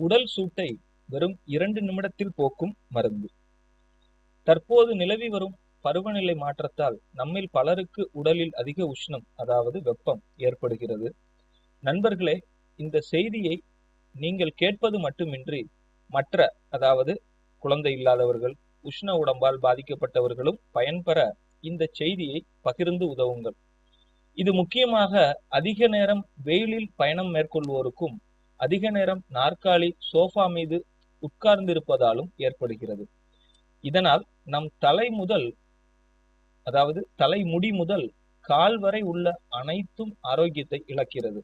உடல் சூட்டை வெறும் இரண்டு நிமிடத்தில் போக்கும் மருந்து. தற்போது நிலவி வரும் பருவநிலை மாற்றத்தால் நம்மில் பலருக்கு உடலில் அதிக உஷ்ணம் அதாவது வெப்பம் ஏற்படுகிறது. நண்பர்களே இந்த செய்தியை நீங்கள் கேட்பது மட்டுமின்றி மற்ற அதாவது குழந்தை இல்லாதவர்கள் உஷ்ண உடம்பால் பாதிக்கப்பட்டவர்களும் பயன்பெற இந்த செய்தியை பகிர்ந்து உதவுங்கள். இது முக்கியமாக அதிக நேரம் வெயிலில் பயணம் மேற்கொள்வோருக்கும் அதிக நேரம் நாற்காலி சோஃபா மீது உட்கார்ந்திருப்பதாலும் ஏற்படுகிறது. இதனால் நம் தலை முதல் அதாவது தலைமுடி முதல் கால் வரை உள்ள அனைத்தும் ஆரோக்கியத்தை இழக்கிறது.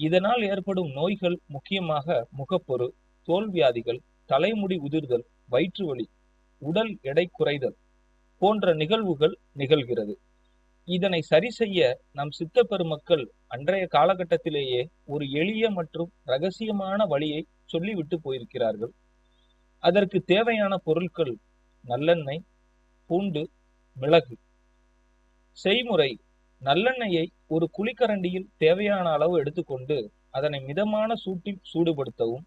இதனால் ஏற்படும் நோய்கள் முக்கியமாக முகப்பொரு தோல்வியாதிகள் தலைமுடி உதிர்தல் வயிற்று வலி உடல் எடை குறைதல் போன்ற நிகழ்வுகள் நிகழ்கிறது. இதனை சரி செய்ய நம் சித்த பெருமக்கள் அன்றைய காலகட்டத்திலேயே ஒரு எளிய மற்றும் ரகசியமான வழியை சொல்லிவிட்டு போயிருக்கிறார்கள். அதற்கு தேவையான பொருட்கள் நல்லெண்ணெய் பூண்டு மிளகு. செய்முறை நல்லெண்ணெயை ஒரு குழிக்கரண்டியில் தேவையான அளவு எடுத்துக்கொண்டு அதனை மிதமான சூட்டில் சூடுபடுத்தவும்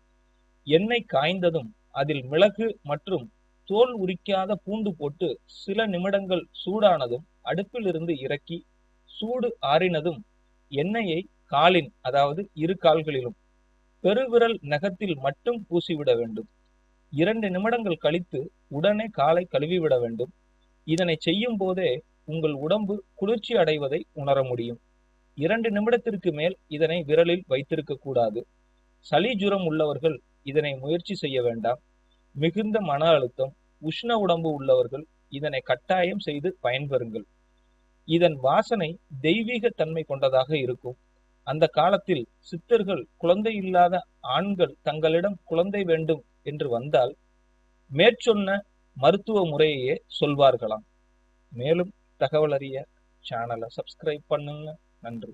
எண்ணெய் காய்ந்ததும் அதில் மிளகு மற்றும் தோல் உரிக்காத பூண்டு போட்டு சில நிமிடங்கள் சூடானதும் அடுப்பிலிருந்து இறக்கி சூடு ஆறினதும் எண்ணெயை காலின் அதாவது இரு கால்களிலும் பெருவிரல் நகத்தில் மட்டும் பூசிவிட வேண்டும். இரண்டு நிமிடங்கள் கழித்து உடனே காலை கழுவிவிட வேண்டும். இதனை செய்யும் போதே உங்கள் உடம்பு குளிர்ச்சி அடைவதை உணர முடியும். இரண்டு நிமிடத்திற்கு மேல் இதனை விரலில் வைத்திருக்க கூடாது. சளி ஜுரம் உள்ளவர்கள் இதனை முயற்சி செய்ய வேண்டாம். மிகுந்த மன அழுத்தம் உஷ்ண உடம்பு உள்ளவர்கள் இதனை கட்டாயம் செய்து பயன்பெறுங்கள் இதன் வாசனை தெய்வீக தன்மை கொண்டதாக இருக்கும். அந்த காலத்தில் சித்தர்கள் குழந்தை இல்லாத ஆண்கள் தங்களிடம் குழந்தை வேண்டும் என்று வந்தால் மேற்சொன்ன மருத்துவ முறையையே சொல்வார்களாம். மேலும் தகவல் அறிய சேனலை சப்ஸ்கிரைப் பண்ணுங்க. நன்றி.